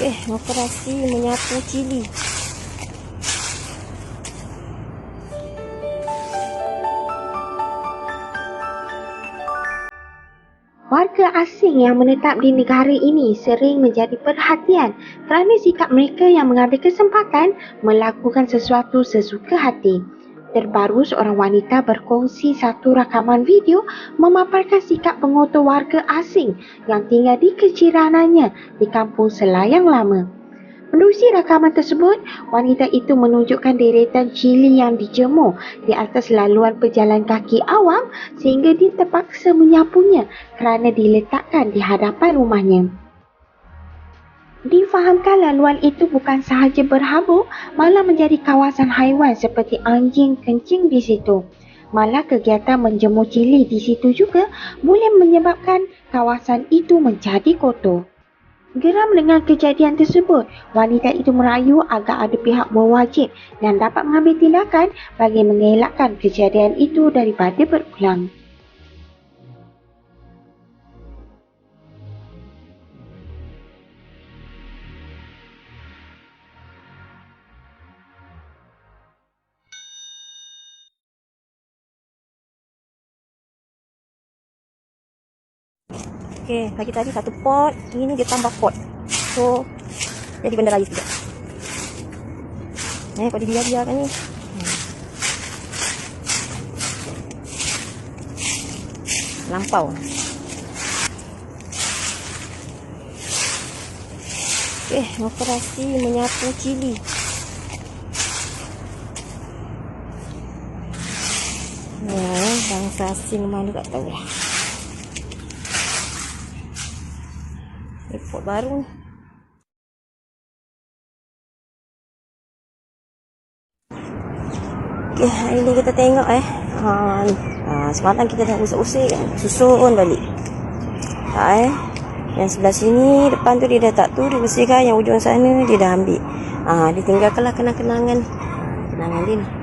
Eh, operasi menyapu cili. Warga asing yang menetap di negara ini sering menjadi perhatian kerana sikap mereka yang mengambil kesempatan melakukan sesuatu sesuka hati. Terbaru seorang wanita berkongsi satu rakaman video memaparkan sikap pengotor warga asing yang tinggal di kejiranannya di kampung Selayang Lama. Menerusi rakaman tersebut, wanita itu menunjukkan deretan cili yang dijemur di atas laluan pejalan kaki awam sehingga dia terpaksa menyapunya kerana diletakkan di hadapan rumahnya. Difahamkan laluan itu bukan sahaja berhabuk, malah menjadi kawasan haiwan seperti anjing kencing di situ. Malah kegiatan menjemur cili di situ juga boleh menyebabkan kawasan itu menjadi kotor. Geram dengan kejadian tersebut, wanita itu merayu agar ada pihak berwajib dan dapat mengambil tindakan bagi mengelakkan kejadian itu daripada berulang. Okey, bagi tadi satu pot. Ini dia tambah pot. So, jadi benda lain juga. Eh, kau dibiar-biarkan ni. Hmm. Lampau. Eh, operasi menyapu cili. Ya, bangsa asing mana tak tahu lah. Report baru ni. Okay, hari ni kita tengok eh. Ha. Ha, semalam kita dah usik-usik kan. Susun balik. Tak eh. Yang sebelah sini, depan tu dia dah tak tu. Dia bersihkan. Yang ujung sana, dia dah ambil. Ha, dia tinggalkanlah kenang-kenangan. Kenangan dia ni.